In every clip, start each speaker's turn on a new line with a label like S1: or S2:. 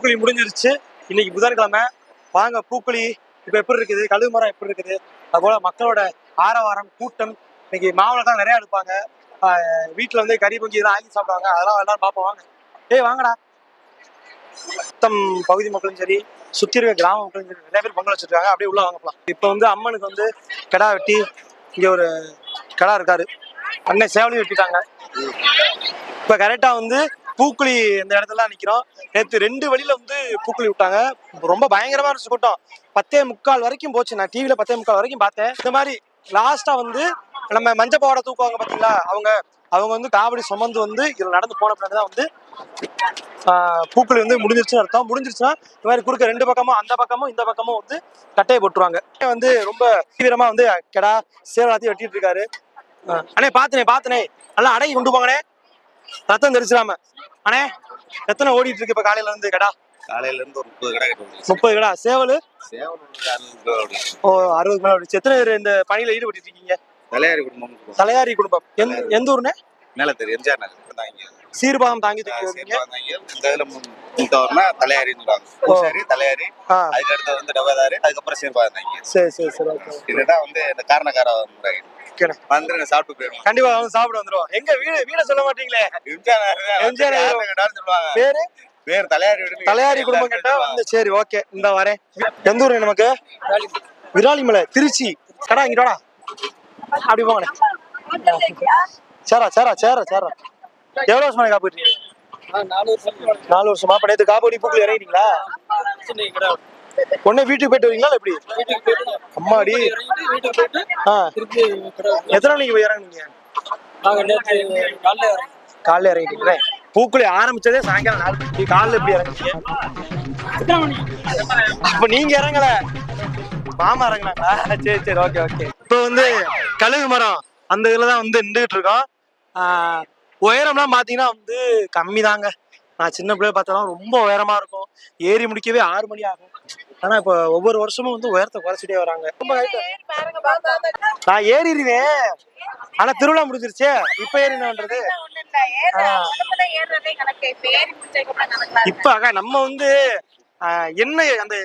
S1: பூக்குழி முடிஞ்சிருச்சு. இன்னைக்கு புதன்கிழமை. வாங்க பூக்குழி. இப்ப எப்படி இருக்குது? கழுகு மரம் எப்படி இருக்குது? அதுபோல மக்களோட ஆரவாரம் கூட்டம். இன்னைக்கு மாவுல தான் நிறைய எடுப்பாங்க. ஆஹ் வீட்டுல வந்து கறி பொங்கி இதெல்லாம் ஆக்கி சாப்பிடுவாங்க. அதெல்லாம் எல்லாரும் பார்ப்போம். வாங்க. ஏய் வாங்கடா. மொத்தம் பகுதி மக்களும் சரி சுத்தி இருக்க கிராம மக்களும் சரி நிறைய பேர் பொங்கல் வச்சிருக்காங்க. அப்படியே உள்ள வாங்கலாம் இப்ப வந்து அம்மனுக்கு வந்து கிடா வெட்டி இங்க ஒரு கிடா இருக்காரு. அண்ணன் சேவலையும் வெட்டிட்டாங்க. இப்ப கரெக்டா வந்து பூக்குழி இந்த இடத்துல நிக்கிறோம். நேத்து ரெண்டு வழியில வந்து பூக்குழி விட்டாங்க. ரொம்ப பயங்கரமா இருந்துச்சு கூட்டம் பத்தே முக்கால் வரைக்கும் போச்சு. நான் டிவில பத்தே முக்கால் வரைக்கும் பார்த்தேன். இந்த மாதிரி லாஸ்டா வந்து நம்ம மஞ்ச பாவாடை தூக்குவாங்க பாத்தீங்களா அவங்க அவங்க வந்து காவடி சுமந்து வந்து இதில் நடந்து போன பின்னாடி தான் வந்து ஆஹ், பூக்குழி வந்து முடிஞ்சிருச்சுன்னு அர்த்தம். முடிஞ்சிருச்சுன்னா இந்த மாதிரி குறுக்க ரெண்டு பக்கமும் அந்த பக்கமும் இந்த பக்கமும் வந்து கட்டையை போட்டுருவாங்க. வந்து ரொம்ப தீவிரமா வந்து கெடா சேவலாத்தையும் வெட்டிட்டு இருக்காரு. ஆஹ், அண்ணே பாத்துனே பாத்தனே. நல்லா அடகி கொண்டு போங்கண்ணே. ரத்தம் தெரிச்சிடாம அண்ணே எத்தனை ஓடிட்டு இருக்கு இப்ப காலையில இருந்து கடா?
S2: காலையில இருந்து ஒரு முப்பது கடை கட்டு
S1: முப்பது கடா? சேவல்?
S2: சேவல்.
S1: ஓ அறுபது மேல ஓடிச்சு. எத்தனை பேர் இந்த பணியில ஈடுபட்டு இருக்கீங்க?
S2: தலையாரி குடும்பம்
S1: தலையாரி குடும்பம். எந்த எந்த ஊருண்ணே?
S2: மேல தெரியும் எம்ஜிஆர் நகர்.
S1: சீர்பாகம் தாங்கி தூக்கி வருவீங்க
S2: இந்த இதுல மூத்தவர்னா தலையாரின்னு சொல்லுவாங்க பூசாரி தலையாரி அதுக்கு அடுத்து வந்து டபதாரி அதுக்கப்புறம் சீர்பாதம் தான் இங்க
S1: சரி சரி சரி ஓகே
S2: இதுதான் வந்து இந்த காரணக்கார முறை. வந்துருங்க சாப்பிட்டு போயிருவோம்
S1: கண்டிப்பா வந்து சாப்பிட வந்துருவோம். எங்க வீடு வீட சொல்ல மாட்டீங்களே?
S2: எம்ஜிஆர்
S1: எம்ஜிஆர்
S2: சொல்லுவாங்க.
S1: பேரு?
S2: பேர் தலையாரி
S1: தலையாரி குடும்பம் கேட்டா வந்து சரி ஓகே இந்த வரேன். எந்த ஊரு நமக்கு? விராலிமலை திருச்சி. கடா இங்கடா அப்படி போங்கண்ணே. சேரா சேரா சேரா சேரா. எவ்வளவு வருஷமா காப்பு இருக்கீங்க? நாலு வருஷமா அப்ப நேத்து காப்படி பூக்குல இறங்கிட்டீங்களா உடனே வீட்டுக்கு போயிட்டு வரீங்களா எப்படி? அம்மாடி. எத்தனை மணிக்கு போய் இறங்குனீங்க? காலைல இறங்கிட்டீங்களே பூக்குழி ஆரம்பிச்சதே சாயங்காலம் நாலு மணிக்கு. காலைல எப்படி இறங்குனீங்க? அப்ப நீங்க இறங்கல. மாமா இறங்குனாங்களா? சரி சரி ஓகே ஓகே. இப்போ வந்து கழுகு மரம் அந்த இதுல தான் வந்து நின்றுட்டு இருக்கோம். உயரம்லாம் பாத்தீங்கன்னா வந்து கம்மி தாங்க நான் சின்ன பிள்ளைய பார்த்தாலும் ரொம்ப உயரமா இருக்கும். ஏறி முடிக்கவே ஆறு மணி ஆகும். ஆனா இப்போ ஒவ்வொரு வருஷமும் வந்து உயரத்தை குறைச்சிட்டே வராங்க. ரொம்ப நான் ஏறிடுவேன். ஆனா திருவிழா முடிஞ்சிருச்சே. இப்ப ஏறினன்றது. இப்ப அக்கா நம்ம வந்து எண்ணெய் அந்த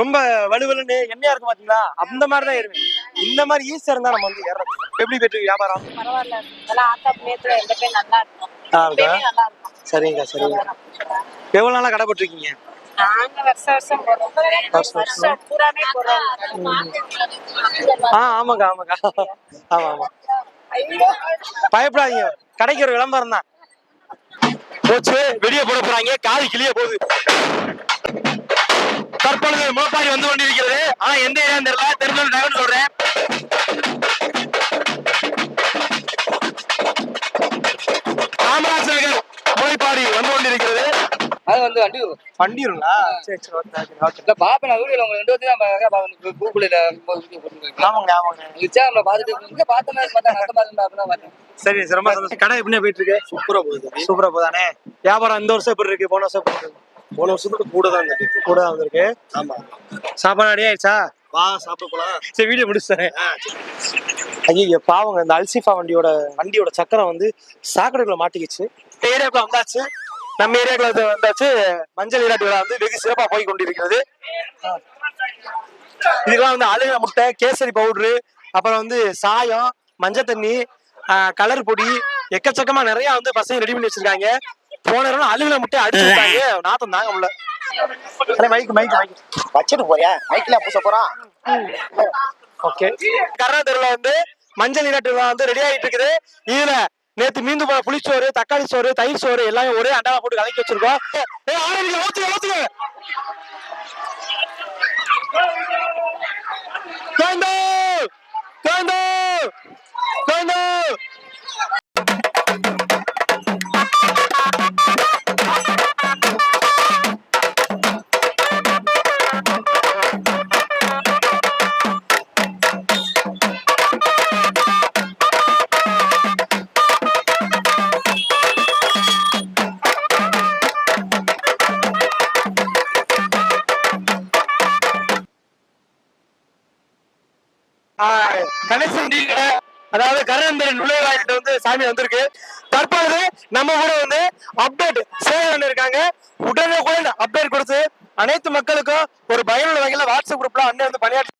S1: ரொம்ப வலுவலுன்னு எண்ணெயா இருக்கும் பாத்தீங்களா? அந்த மாதிரி தான் ஏறுவேன். இந்த மாதிரி ஈஸியா இருந்தா நம்ம வந்து ஏறோம் எப்படி போயிட்டு வியாபாரம்?
S3: பரவாயில்ல. ஆத்தா புண்ணியத்துல நல்லா இருக்கும். நல்லா இருக்கும்.
S1: சரிங்க சரிங்க. எவ்வளவு நாளா கடை போட்டிருக்கீங்க? ஆமாக்கா ஆமாக்கா ஆமா ஆமா. பயப்படாதீங்க. கடைக்கு ஒரு விளம்பரம் தான். போச்சு வெளியே போட போறாங்க. காது கிளிய போகுது. தற்பொழுது முளப்பாரி வந்து கொண்டிருக்கிறது. ஆனா எந்த ஏரியா தெரியல. தெரிஞ்சு தகவல் சொல்றேன். வந்து
S4: வண்டி வரும்.
S1: வண்டிருங்களா சரி சரி ஓகே
S4: இல்ல பாப்பேன் நான் வீடியோல உங்களை ரெண்டு வந்து நம்ம கூகுளில்
S1: ஆமாங்க
S4: நம்ம பார்த்துட்டு பார்த்த மாதிரி பார்த்தா மாதிரி இருந்தா பார்த்தேன்.
S1: சரி சரி ரொம்ப சந்தோஷம். கடை எப்படி போயிட்டு இருக்கு
S2: சூப்பரா போகுது.
S1: சூப்பரா போதானே வியாபாரம் இந்த வருஷம் எப்படி இருக்கு? போன வருஷம் எப்படி இருக்கு?
S2: போன வருஷத்துக்கு கூட தான் இருந்தது
S1: கூட தான் வந்திருக்கு?
S2: ஆமா
S1: சாப்பாடு ரெடி ஆயிடுச்சா?
S2: வா சாப்பிட போலாம்.
S1: சரி வீடியோ முடிச்சுறேன் ஐயோ பாவங்க இந்த அல்சிஃபா வண்டியோட வண்டியோட சக்கரம் வந்து சாக்கடைக்குள்ள மாட்டிக்கிச்சு. ஏரியாக்குள்ள வந்தாச்சு. நம்ம ஏரியாக்குள்ள வந்து வந்தாச்சு. மஞ்சள் நீராட்டு விழா வந்து வெகு சிறப்பா போய் கொண்டிருக்கிறது. இதுக்கெல்லாம் வந்து அழுகிற முட்டை கேசரி பவுடரு அப்புறம் வந்து சாயம் மஞ்சள் தண்ணி கலர் பொடி எக்கச்சக்கமா நிறைய வந்து பசங்க ரெடி பண்ணி வச்சிருக்காங்க. போன நேரம் அழுகிற முட்டை அடிச்சு விட்டாங்க. நாத்தம் தாங்க முடியல. மைக் மைக் மைக்
S2: வச்சுட்டு போறியா? மைக்ல பூச போறான்.
S1: ஓகே. வந்து மஞ்சள் நீராட்டு விழா வந்து ரெடி ஆயிட்டு இருக்குது. இதுல நேத்து மீந்து போன புளிச்சோறு தக்காளி சோறு தயிர் சோறு எல்லாமே ஒரே அண்டாவா போட்டு கலக்கி வச்சிருக்கோம். கணேசன் டீ அதாவது கருணந்தர் நுழைவாயிட்ட வந்து சாமி வந்திருக்கு. தற்பொழுது நம்ம கூட வந்து அப்டேட் சேவை இருக்காங்க. உடனே கூட அப்டேட் கொடுத்து அனைத்து மக்களுக்கும் ஒரு பயனுள்ள வகையில வாட்ஸ்அப் குரூப்ல அண்ணன் வந்து பணியாற்றி